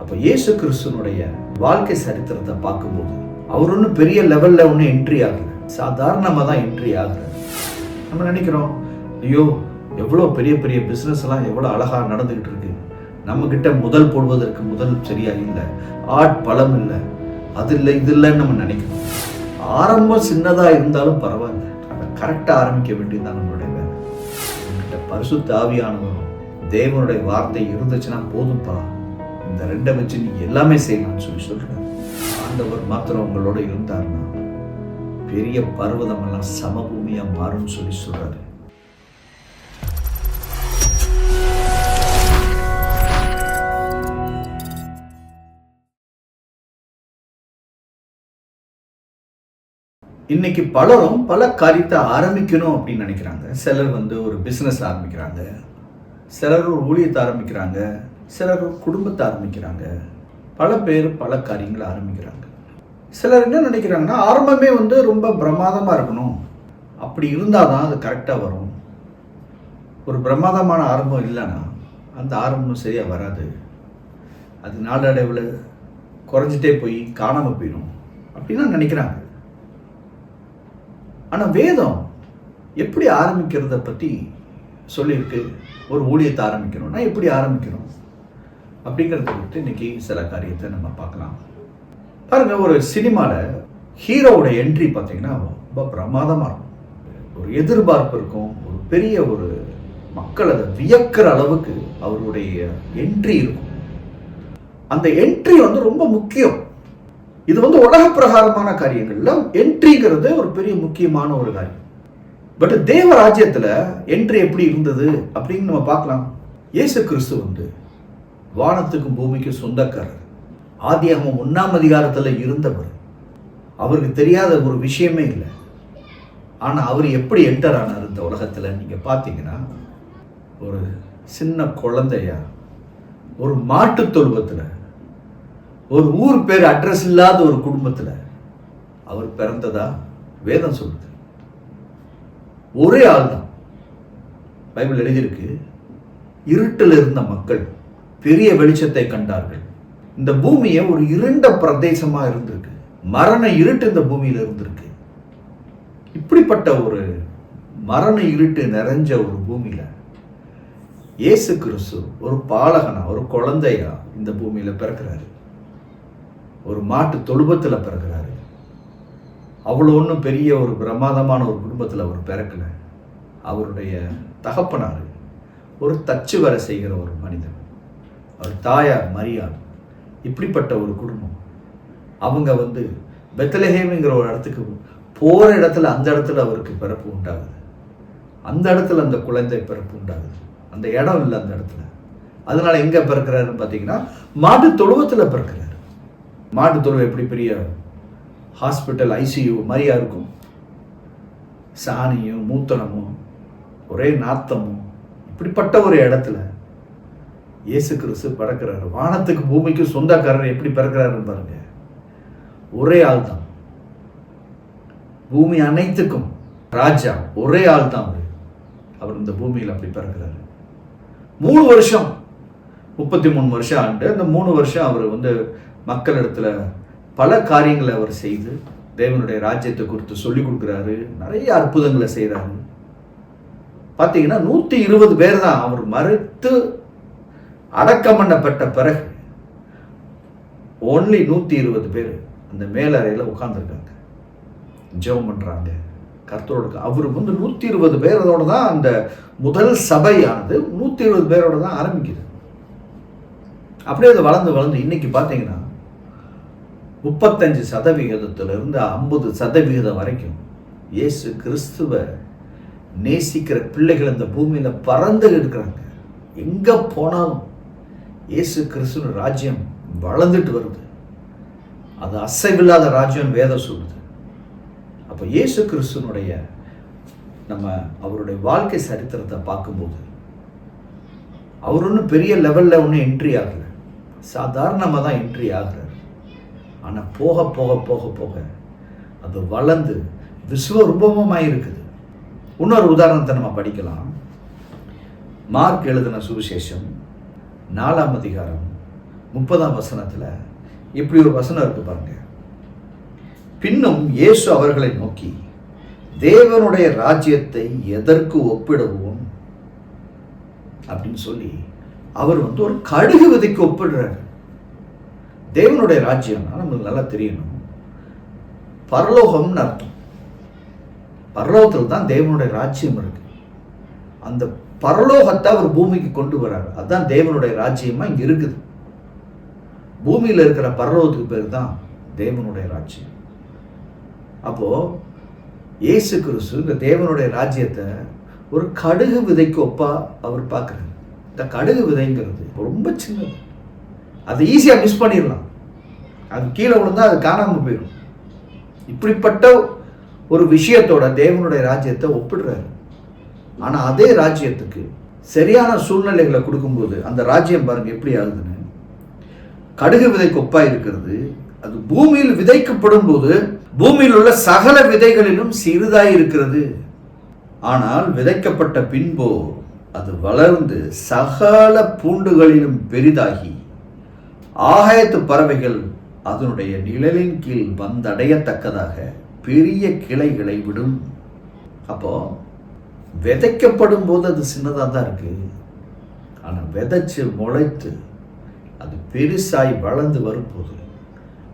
அப்போ இயேசு கிறிஸ்துனுடைய வாழ்க்கை சரித்திரத்தை பார்க்கும்போது அவர் ஒன்றும் பெரிய லெவலில் ஒன்றும் என்ட்ரி ஆகல. சாதாரணமாக தான் என்ட்ரி ஆகுறாரு நம்ம நினைக்கிறோம் ஐயோ எவ்வளோ பெரிய பெரிய பிஸ்னஸ் எல்லாம் எவ்வளோ அழகாக நடந்துக்கிட்டு இருக்கு. நம்மக்கிட்ட முதல் போடுவதற்கு முதல் சரியா இல்லை. ஆட் பலம் இல்லை. அது இல்லை இது இல்லைன்னு நம்ம நினைக்கிறோம். ஆரம்பம் சின்னதாக இருந்தாலும் பரவாயில்ல. அதை கரெக்டாக ஆரம்பிக்க வேண்டியதுதான் நம்மளுடைய வேலை. நம்மகிட்ட பரிசு தாவியானவரும் தேவனுடைய வார்த்தை இருந்துச்சுன்னா போதும்ப்பா இந்த ரெண்டை வச்சு நீங்க எல்லாமே செய்யலாம்னு சொல்லி சொல்றாரு ஆண்டவர் மாத்திரம் உங்களோட இருந்தார்னா பெரிய பர்வதம் எல்லாம் சமபூமியா மாறும்னு சொல்லி சொல்கிறாரு இன்னைக்கு பலரும் பல காரியத்தை ஆரம்பிக்கணும் அப்படின்னு நினைக்கிறாங்க. சிலர் வந்து ஒரு பிஸ்னஸ் ஆரம்பிக்கிறாங்க. சிலர் ஒரு ஊழியத்தை ஆரம்பிக்கிறாங்க. சிலர் குடும்பத்தை ஆரம்பிக்கிறாங்க. பல பேர் பல காரியங்களை ஆரம்பிக்கிறாங்க. சிலர் என்ன நினைக்கிறாங்கன்னா ஆரம்பமே வந்து ரொம்ப பிரமாதமாக இருக்கணும். அப்படி இருந்தால் தான் அது கரெக்டாக வரும். ஒரு பிரமாதமான ஆரம்பம் இல்லைன்னா அந்த ஆரம்பம் சரியாக வராது. அது நாளடைவில் குறைஞ்சிட்டே போய் காணாமல் போயிடும். அப்படின்னு நினைக்கிறாங்க. ஆனால் வேதம் எப்படி ஆரம்பிக்கிறத பற்றி சொல்லியிருக்கு. ஒரு ஊழியத்தை ஆரம்பிக்கணும்னா எப்படி ஆரம்பிக்கணும்? அப்படிங்கிறத குறித்து இன்னைக்கு சில காரியத்தை நம்ம பார்க்கலாம். பாருங்க ஒரு சினிமாவில் ஹீரோவோட என்ட்ரி பார்த்தீங்கன்னா ரொம்ப பிரமாதமாக இருக்கும். ஒரு எதிர்பார்ப்பு இருக்கும். ஒரு பெரிய ஒரு மக்கள் அதை வியக்கிற அளவுக்கு அவருடைய என்ட்ரி இருக்கும். அந்த என்ட்ரி வந்து ரொம்ப முக்கியம். இது வந்து உலக பிரகாரமான காரியங்கள்ல என்ட்ரிங்கிறது ஒரு பெரிய முக்கியமான ஒரு காரியம். பட் தேவ ராஜ்யத்தில் என்ட்ரி எப்படி இருந்தது அப்படின்னு நம்ம பார்க்கலாம். இயேசு கிறிஸ்து வந்து வானத்துக்கும் பூமிக்கும் சொந்தக்காரர். ஆதியாகமம் ஒன்றாம் அதிகாரத்தில் இருந்தவர். அவருக்கு தெரியாத ஒரு விஷயமே இல்லை. ஆனால் அவர் எப்படி என்டர் ஆனார் இந்த உலகத்துல? நீங்கள் பார்த்தீங்கன்னா ஒரு சின்ன குழந்தையா ஒரு மாட்டுத் தொழுவத்தில் ஒரு ஊர் பேர் அட்ரஸ் இல்லாத ஒரு குடும்பத்தில் அவர் பிறந்ததா வேதம் சொல்லுது. ஒரே ஆள் தான் பைபிள் எழுதியிருக்கு. இருட்டில் இருந்த மக்கள். பெரிய வெளிச்சத்தை கண்டார்கள். இந்த பூமியை ஒரு இருண்ட பிரதேசமா இருந்திருக்கு. மரண இருட்டு இந்த பூமியில இருந்திருக்கு. இப்படிப்பட்ட ஒரு மரண இருட்டு நிறைஞ்ச ஒரு பூமியில இயேசு கிறிஸ்து ஒரு பாலகனா ஒரு குழந்தையா இந்த பூமியில பிறக்கிறாரு. ஒரு மாட்டு தொழுபத்தில் பிறக்கிறாரு. அவ்வளோ ஒன்றும் பெரிய ஒரு பிரமாதமான ஒரு குடும்பத்தில் அவர் பிறக்கல. அவருடைய தகப்பனார் ஒரு தச்சு வேலை செய்கிற ஒரு மனிதன் அவர் தாயார் மரியாள். இப்படிப்பட்ட ஒரு குடும்பம். அவங்க வந்து பெத்தலஹேமிங்கிற ஒரு இடத்துக்கு போகிற இடத்துல அந்த இடத்துல அவருக்கு பிறப்பு உண்டாகுது. அந்த இடத்துல அந்த குழந்தை பிறப்பு உண்டாகுது. அந்த இடம் இல்லை அந்த இடத்துல. அதனால எங்கே பிறக்கிறாருன்னு பார்த்தீங்கன்னா மாட்டு தொழுவத்தில் பிறக்கிறார். மாட்டு தொழுவம் எப்படி பெரிய ஹாஸ்பிட்டல் ஐசியூ மாதிரியா இருக்கும்? சாணியும் மூத்தனமும் ஒரே நாத்தமும் இப்படிப்பட்ட ஒரு இடத்துல இயேசு கிறிஸ்து பிறக்கிறாரு. வானத்துக்கு பூமிக்கு சொந்தக்காரர் எப்படி பிறக்கிறாருன்னு பாருங்க. ஒரே ஆள் தான் பூமி அனைத்துக்கும் ராஜா ஒரே ஆள் தான் அவர். அவர் இந்த பூமியில் அப்படி பிறக்கிறாரு. மூணு வருஷம் முப்பத்தி மூணு வருஷம் ஆண்டு அந்த மூணு வருஷம் அவர் வந்து மக்களிடத்துல பல காரியங்களை அவர் செய்து தேவனுடைய ராஜ்யத்தை குறித்து சொல்லி கொடுக்குறாரு நிறைய அற்புதங்களை செய்கிறாரு பார்த்தீங்கன்னா நூற்றி இருபது பேர் தான் அவர் மறுத்து அடக்கம் பண்ணப்பட்ட பிறகு ஓன்லி நூற்றி இருபது பேர் அந்த மேலறையில் உட்காந்துருக்காங்க ஜெபம் பண்ணுறாங்க கர்த்தரோட அவர் வந்து நூற்றி இருபது பேரோட தான் அந்த முதல் சபையானது நூற்றி இருபது பேரோட தான் ஆரம்பிக்குது. அப்படியே அது வளர்ந்து வளர்ந்து இன்னைக்கு பார்த்தீங்கன்னா முப்பத்தஞ்சு சதவிகிதத்திலிருந்து ஐம்பது சதவிகிதம் வரைக்கும் இயேசு கிறிஸ்துவ நேசிக்கிற பிள்ளைகள் இந்த பூமியில் பறந்து இருக்கிறாங்க எங்கே போனாலும் இயேசு கிறிஸ்துவ ராஜ்யம் வளர்ந்துட்டு வருது. அது அசைவில்லாத ராஜ்யம் வேதம் சொல்லுது. அப்போ இயேசு கிறிஸ்துவனுடைய நம்ம அவருடைய வாழ்க்கை சரித்திரத்தை பார்க்கும்போது அவர் ஒன்றும் பெரிய லெவலில் ஒன்றும் என்ட்ரி ஆகலை. சாதாரணமாக தான் என்ட்ரி ஆகிறார். ஆனால் போக போக போக போக அது வளர்ந்து விஸ்வரூபமாக இருக்குது. இன்னொரு உதாரணத்தை நம்ம படிக்கலாம். மார்க் எழுதின சுவிசேஷம். நாலாம் அதிகாரம் முப்பதாம் வசனத்துல இப்படி ஒரு வசனம் இருக்கு பாருங்க. பின்னும் இயேசு அவர்களை நோக்கி தேவனுடைய ராஜ்யத்தை எதற்கு ஒப்பிடுவோம்? அப்படின்னு சொல்லி அவர் வந்து ஒரு கடுகு விதைக்கு ஒப்பிடுறாரு. தேவனுடைய ராஜ்யம்னா நம்மளுக்கு நல்லா தெரியணும். பரலோகம்னு அர்த்தம். பரலோகத்தில் தான் தேவனுடைய ராஜ்யம் இருக்கு. அந்த பரலோகத்தை அவர் பூமிக்கு கொண்டு வர்றார். அதுதான் தேவனுடைய ராஜ்யமா இங்க இருக்குது. பூமியில் இருக்கிற பரலோகத்துக்கு பேர் தான் தேவனுடைய ராஜ்யம். அப்போ இயேசு கிறிஸ்து இந்த தேவனுடைய ராஜ்யத்தை ஒரு கடுகு விதைக்கு ஒப்பா அவர் பார்க்குறாரு. இந்த கடுகு விதைங்கிறது ரொம்ப சின்னது. அதை ஈஸியாக மிஸ் பண்ணிடலாம். அது கீழே விழுந்தால் அது காணாமல் போயிடும். இப்படிப்பட்ட ஒரு விஷயத்தோட தேவனுடைய ராஜ்யத்தை ஒப்பிடுறாரு. ஆனால் அதே ராஜ்யத்துக்கு சரியான சூழ்நிலைகளை கொடுக்கும்போது அந்த ராஜ்யம் பாருங்கள் எப்படி ஆகுதுன்னு? கடுகு விதை கொப்பாக இருக்கிறது. அது பூமியில் விதைக்கப்படும் போது பூமியில் உள்ள சகல விதைகளிலும் சிறிதாய் இருக்கிறது. ஆனால் விதைக்கப்பட்ட பின்போ அது வளர்ந்து சகல பூண்டுகளிலும் பெரிதாகி ஆகாயத்து பறவைகள் அதனுடைய நிழலின் கீழ் வந்தடையத்தக்கதாக பெரிய கிளைகளை விடும். அப்போ விதைக்கப்படும் போது அது சின்னதாக தான் இருக்குது ஆனால் விதைச்சி முளைத்து அது பெருசாய் வளர்ந்து வரும்போது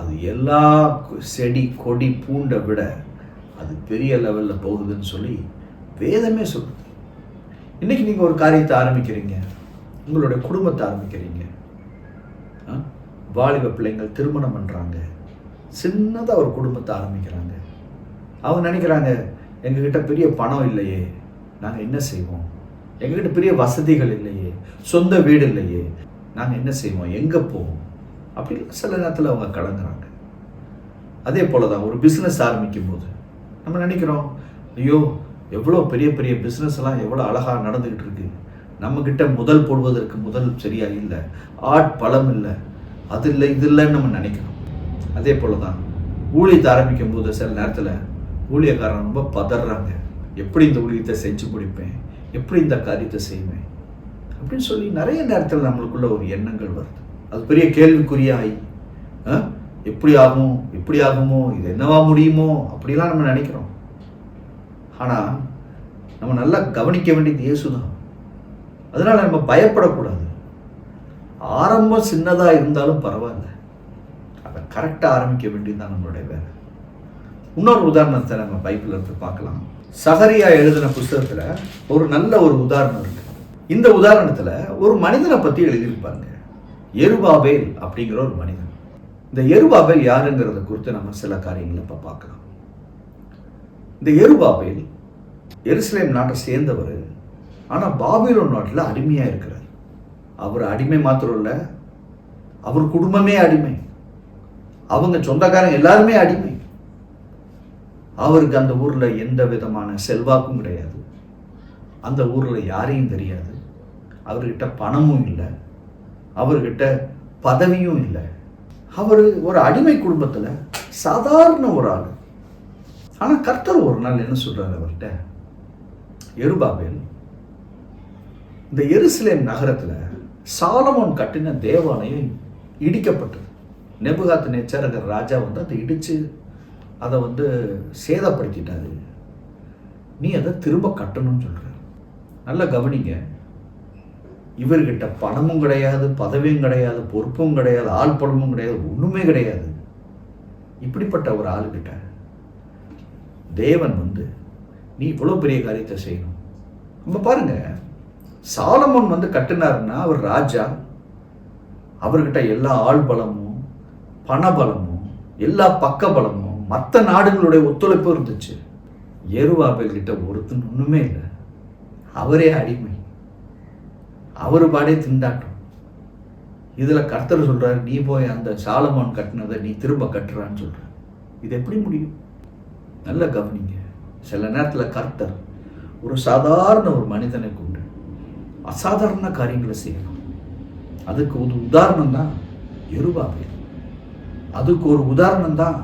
அது எல்லா செடி கொடி பூண்டை விட அது பெரிய லெவலில் போகுதுன்னு சொல்லி வேதமே சொல்லுது. இன்றைக்கி நீங்கள் ஒரு காரியத்தை ஆரம்பிக்கிறீங்க. உங்களுடைய குடும்பத்தை ஆரம்பிக்கிறீங்க. வாலிப பிள்ளைங்கள் திருமணம் பண்ணுறாங்க சின்னதாக ஒரு குடும்பத்தை ஆரம்பிக்கிறாங்க. அவங்க நினைக்கிறாங்க எங்ககிட்ட பெரிய பணம் இல்லையே. நாங்கள் என்ன செய்வோம்? எங்ககிட்ட பெரிய வசதிகள் இல்லையே சொந்த வீடு இல்லையே நாங்கள் என்ன செய்வோம்? எங்கே போவோம்? அப்படி சில நேரத்தில் அவங்க கலங்குறாங்க. அதே போல தான் ஒரு பிஸ்னஸ் ஆரம்பிக்கும் போது நம்ம நினைக்கிறோம் ஐயோ எவ்வளோ பெரிய பெரிய பிஸ்னஸ் எல்லாம் எவ்வளோ அழகாக நடந்துக்கிட்டு இருக்கு. நம்மக்கிட்ட முதல் போடுவதற்கு முதல் சரியாக இல்லை ஆட் பலம் இல்லை அது இல்லை இது இல்லைன்னு நம்ம நினைக்கிறோம். அதே போல தான் ஊழியத்தை ஆரம்பிக்கும் போது சில நேரத்தில் ஊழியக்காரன் ரொம்ப பதறாங்க. எப்படி இந்த ஊழியத்தை செஞ்சு முடிப்பேன்? எப்படி இந்த காரியத்தை செய்வேன்? அப்படின்னு சொல்லி நிறைய நேரத்தில் நம்மளுக்குள்ள ஒரு எண்ணங்கள் வருது. அது பெரிய கேள்விக்குறியாய் ஆ? எப்படி ஆகும்? எப்படி ஆகுமோ? இது என்னவா முடியுமோ? அப்படிலாம் நம்ம நினைக்கிறோம். ஆனால் நம்ம நல்லா கவனிக்க வேண்டியது இயேசுதான். அதனால் நம்ம பயப்படக்கூடாது. ஆரம்பம் சின்னதாக இருந்தாலும் பரவாயில்ல. அதை கரெக்டாக ஆரம்பிக்க வேண்டியது தான் நம்மளுடைய வேலை. இன்னொரு உதாரணத்தை நம்ம பைபிள் இருந்து பார்க்கலாம். சகரியா எழுதின புஸ்தகத்தில் ஒரு நல்ல ஒரு உதாரணம் இருக்கு. இந்த உதாரணத்துல ஒரு மனிதனை பத்தி எழுதியிருப்பாங்க எருபாபேல் அப்படிங்கிற ஒரு மனிதன். இந்த எருபாபேல் யாருங்கிறத குறித்து நம்ம சில காரியங்களை இப்போ பார்க்கலாம். இந்த எருபாபேல் எருசலேம் நாட்டை சேர்ந்தவர் ஆனா பாபிலோன் நாட்டில் அடிமையா இருக்கிறார். அவர் அடிமை மாத்திரம் இல்ல அவர் குடும்பமே அடிமை. அவங்க சொந்தக்காரங்க எல்லாருமே அடிமை. அவருக்கு அந்த ஊரில் எந்த விதமான செல்வாக்கும் கிடையாது. அந்த ஊரில் யாரையும் தெரியாது. அவர்கிட்ட பணமும் இல்லை. அவர்கிட்ட பதவியும் இல்லை. அவர் ஒரு அடிமை குடும்பத்தில் சாதாரண ஒரு ஆள். ஆனால் கர்த்தர் ஒரு நாள் என்ன சொல்கிறார் அவர்கிட்ட? எருபாபேல் இந்த எருசலேம் நகரத்தில் சாலமோன் கட்டின தேவாலயம் இடிக்கப்பட்டது. நெபுகாத்து நேச்சர் ராஜா வந்து அதை இடிச்சு அதை வந்து சேதப்படுத்திட்டாரு. நீ அதை திரும்ப கட்டணும்னு சொல்கிற நல்லா கவனிங்க. இவர்கிட்ட பணமும் கிடையாது பதவியும் கிடையாது பொறுப்பும் கிடையாது ஆள் பணமும் கிடையாது ஒன்றுமே கிடையாது. இப்படிப்பட்ட ஒரு ஆளுகிட்ட தேவன் வந்து நீ இவ்வளோ பெரிய காரியத்தை செய்யணும். நம்ம பாருங்க. சாலமோன் வந்து கட்டினாருன்னா அவர் ராஜா. அவர்கிட்ட எல்லா ஆள் பலமும் பணபலமும் எல்லா பக்க பலமும் மற்ற நாடுகளுடைய ஒத்துழைப்பும் இருந்துச்சு. எருவாபேல் கிட்ட ஒருத்தன் ஒன்றுமே இல்லை. அவரே அடிமை. அவர் பாடே திண்டாட்டம். இதில் கர்த்தர் சொல்கிறார் நீ போய் அந்த சாலமான் கட்டினதை நீ திரும்ப கட்டுறான்னு சொல்கிற இது எப்படி முடியும்? நல்ல கவனிங்க. சில நேரத்தில் கர்த்தர் ஒரு சாதாரண ஒரு மனிதனை கொண்டு அசாதாரண காரியங்களை செய்யணும். அதுக்கு ஒரு உதாரணம் தான் எருபாபேல் அதுக்கு ஒரு உதாரணம் தான்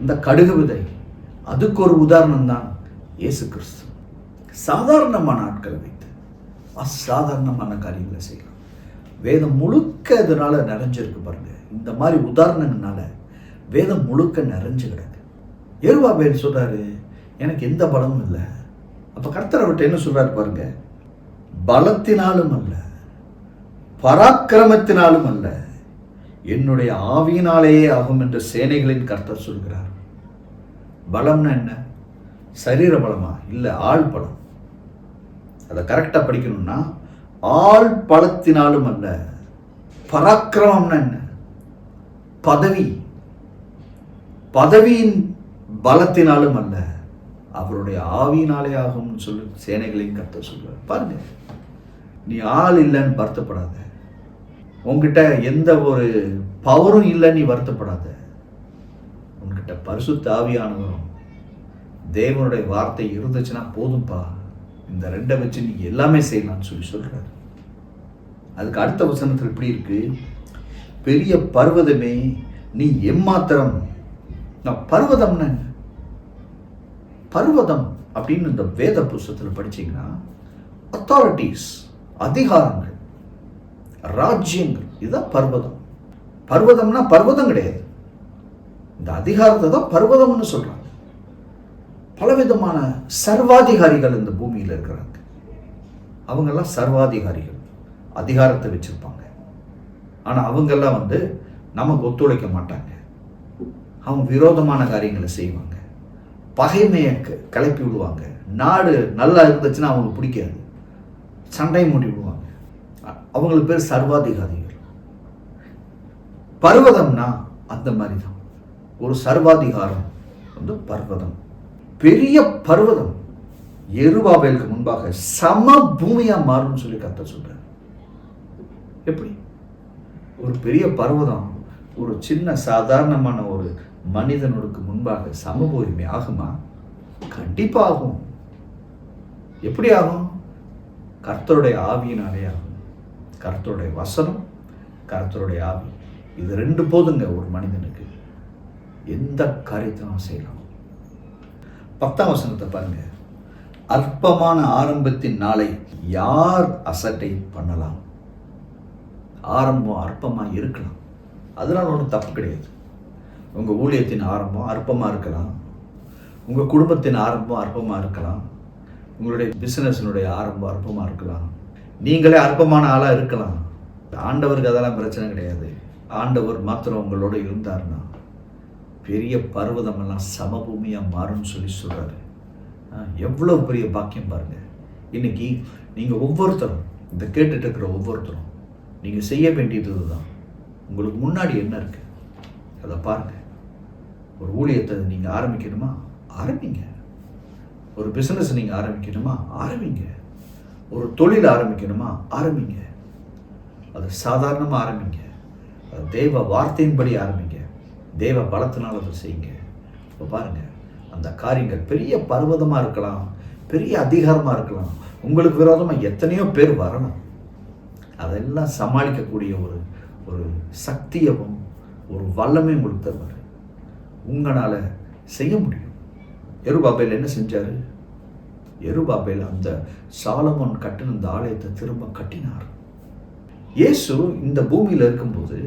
இந்த கடுகு விதை அதுக்கு ஒரு உதாரணம் தான் இயேசு கிறிஸ்து. சாதாரணமான ஆட்களை வைத்து அசாதாரணமான காரியங்களை செய்யலாம் வேதம் முழுக்க இதனால் நிறைஞ்சிருக்கு பாருங்க. இந்த மாதிரி உதாரணங்கள்னால வேதம் முழுக்க நிறைஞ்சு கிடக்கு. பேர் சொதாரு எனக்கு எந்த பலமும் இல்லை. அப்போ கர்த்தரை விட்டு என்ன சொல்கிறாரு பாருங்க. பலத்தினாலும் அல்ல பராக்கிரமத்தினாலும் அல்ல என்னுடைய ஆவியினாலேயே ஆகும் என்று சேனைகளின் கர்த்தர் சொல்கிறார். பலம்னா என்ன? சரீர பலமா? இல்லை ஆள் பலம். அதை கரெக்டாக படிக்கணும்னா ஆள் பலத்தினாலும் அல்ல பராக்கிரமம்னா என்ன? பதவி. பதவியின் பலத்தினாலும் அல்ல அவருடைய ஆவியினாலே ஆகும்னு சொல்லி சேனைகளையும் கத்த சொல்றார் பாருங்க நீ ஆள் இல்லைன்னு வருத்தப்படாத. உன்கிட்ட எந்த ஒரு பவரும் இல்லை நீ வருத்தப்படாத. உன்கிட்ட பரிசு ஆவியானவரும் தேவனுடைய வார்த்தை இருந்துச்சுன்னா போதும்பா. இந்த ரெண்டை வச்சு நீ எல்லாமே செய்யலாம்னு சொல்லி சொல்கிறாரு அதுக்கு அடுத்த வசனத்தில் இப்படி இருக்கு. பெரிய பர்வதமே நீ எம்மாத்திரம். நான் பர்வதம்னு. பர்வதம் அப்படின்னு இந்த வேத புஸ்தகத்தில் படிச்சீங்கன்னா அத்தாரிட்டிஸ் அதிகாரங்கள் ராஜ்யங்கள். இதுதான் பர்வதம். பர்வதம்னா பர்வதம் கிடையாது. இந்த அதிகாரத்தை தான் பர்வதம்னு சொல்கிறாங்க பலவிதமான சர்வாதிகாரிகள் இந்த பூமியில் இருக்கிறாங்க. அவங்கெல்லாம் சர்வாதிகாரிகள். அதிகாரத்தை வச்சிருப்பாங்க. ஆனால் அவங்கெல்லாம் வந்து நமக்கு ஒத்துழைக்க மாட்டாங்க. அவங்க விரோதமான காரியங்களை செய்வாங்க. பகைமையை க- கிளப்பி விடுவாங்க. நாடு நல்லா இருந்துச்சுன்னா அவங்களுக்கு பிடிக்காது. சண்டை மூடி விடுவாங்க அவங்களுக்கு பேர் சர்வாதிகாரிகள். பர்வதம்னா அந்த மாதிரி தான் ஒரு சர்வாதிகாரம் வந்து பர்வதம். பெரிய பர்வதம் எருபாபேலுக்கு முன்பாக சம பூமியா மாறும்னு சொல்லி கத்த சொல்றாரு. எப்படி? ஒரு பெரிய பர்வதம் ஒரு சின்ன சாதாரணமான ஒரு மனிதனுக்கு முன்பாக சமபூமி ஆகுமா? கண்டிப்பாகும் எப்படி ஆகும்? கர்த்தருடைய ஆவியினாலே ஆகும். கர்த்தருடைய வசனம் கர்த்தருடைய ஆவி. இது ரெண்டு போதுங்க ஒரு மனிதனுக்கு. எந்த காரியத்தையும் செய்யலாம். பத்தாம் வசனத்தை பாருங்க. அற்பமான ஆரம்பத்தின் நாளை யார் அசட்டை பண்ணலாம்? ஆரம்பம் அற்பமாக இருக்கலாம். அதனால் ஒன்றும் தப்பு கிடையாது. உங்கள் ஊழியத்தின் ஆரம்பம் அற்பமாக இருக்கலாம். உங்கள் குடும்பத்தின் ஆரம்பம் அற்பமாக இருக்கலாம். உங்களுடைய பிஸ்னஸினுடைய ஆரம்பம் அற்பமாக இருக்கலாம். நீங்களே அற்பமான ஆளாக இருக்கலாம். ஆண்டவருக்கு அதெல்லாம் பிரச்சனை கிடையாது. ஆண்டவர் மாத்திரம் உங்களோட இருந்தாருன்னா பெரிய பர்வதமெல்லாம் சமபூமியாக மாறும்னு சொல்லி சொல்கிறாரு எவ்வளோ பெரிய பாக்கியம் பாருங்கள் இன்னைக்கு நீங்கள் ஒவ்வொருத்தரும் இந்த கேட்டுட்டு இருக்கிற ஒவ்வொருத்தரும் நீங்கள் செய்ய வேண்டியது தான் உங்களுக்கு முன்னாடி என்ன இருக்குது அதை பாருங்க. ஒரு ஊழியத்தை நீங்கள் ஆரம்பிக்கணுமா? ஆரம்பிங்க. ஒரு பிஸ்னஸ் நீங்கள் ஆரம்பிக்கணுமா? ஆரம்பிங்க. ஒரு தொழில் ஆரம்பிக்கணுமா? ஆரம்பிங்க. அது சாதாரணமாக ஆரம்பிங்க. அது தெய்வ வார்த்தையின்படி ஆரம்பிங்க. தெய்வ பலத்தினால் அதை செய்யுங்க. இப்போ பாருங்கள் அந்த காரியங்கள் பெரிய பர்வதமாக இருக்கலாம் பெரிய அதிகாரமாக இருக்கலாம். உங்களுக்கு விரோதமாக எத்தனையோ பேர் வரணும். அதெல்லாம் சமாளிக்கக்கூடிய ஒரு ஒரு சக்தியவும் ஒரு வல்லமே உங்களுக்கு தருவார். உங்களால் செய்ய முடியும். எருபாபையில் என்ன செஞ்சார்? எருபாபேல் அந்த சாலமோன் கட்டின இந்த ஆலயத்தை திரும்ப கட்டினார். இயேசு இந்த பூமியில் இருக்கும்போது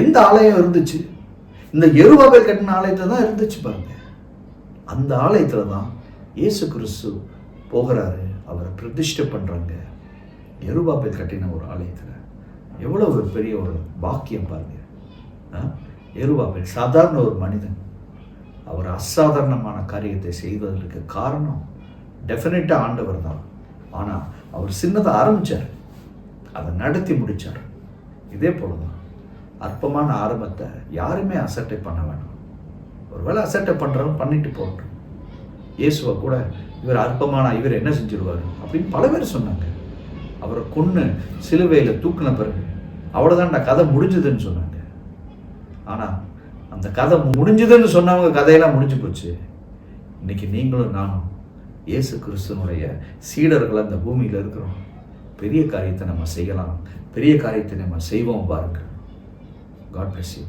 எந்த ஆலயம் இருந்துச்சு? இந்த எருபாபேல் கட்டின ஆலயத்தை தான் இருந்துச்சு பாருங்க. அந்த ஆலயத்தில் தான் இயேசு கிறிஸ்து போகிறாரு அவரை பிரதிஷ்டை பண்ணுறாங்க எருபாபேல் கட்டின ஒரு ஆலயத்தில். எவ்வளோ ஒரு பெரிய ஒரு பாக்கியம் பாருங்க. எருபாபேல் சாதாரண ஒரு மனிதன். அவர் அசாதாரணமான காரியத்தை செய்வதற்கு காரணம் டெஃபினட்டாக ஆண்டவர் தான். ஆனால் அவர் சின்னதை ஆரம்பித்தார் அதை நடத்தி முடித்தார் இதே போல தான் அற்பமான ஆரம்பத்தை யாருமே அசட்டை பண்ண வேண்டாம் ஒருவேளை அசட்டை பண்ணுறவங்க பண்ணிட்டு போகட்டும். இயேசுவை கூட இவர் அற்பமான இவர் என்ன செஞ்சிருவார்? அப்படின்னு பல பேர் சொன்னாங்க. அவரை கொன்று சிலுவையில் தூக்கின பிறகு அவ்வளோதான்டா கதை முடிஞ்சதுன்னு சொன்னாங்க. ஆனால் அந்த கதை முடிஞ்சதுன்னு சொன்னவங்க கதையெல்லாம் முடிஞ்சு போச்சு. இன்னைக்கு நீங்களும் நானும் இயேசு கிறிஸ்துனுடைய சீடர்கள் அந்த பூமியில் இருக்கிறோம். பெரிய காரியத்தை நம்ம செய்யலாம். பெரிய காரியத்தை நம்ம செய்வோம் பாருங்கள் காட் பிளஸ் யூ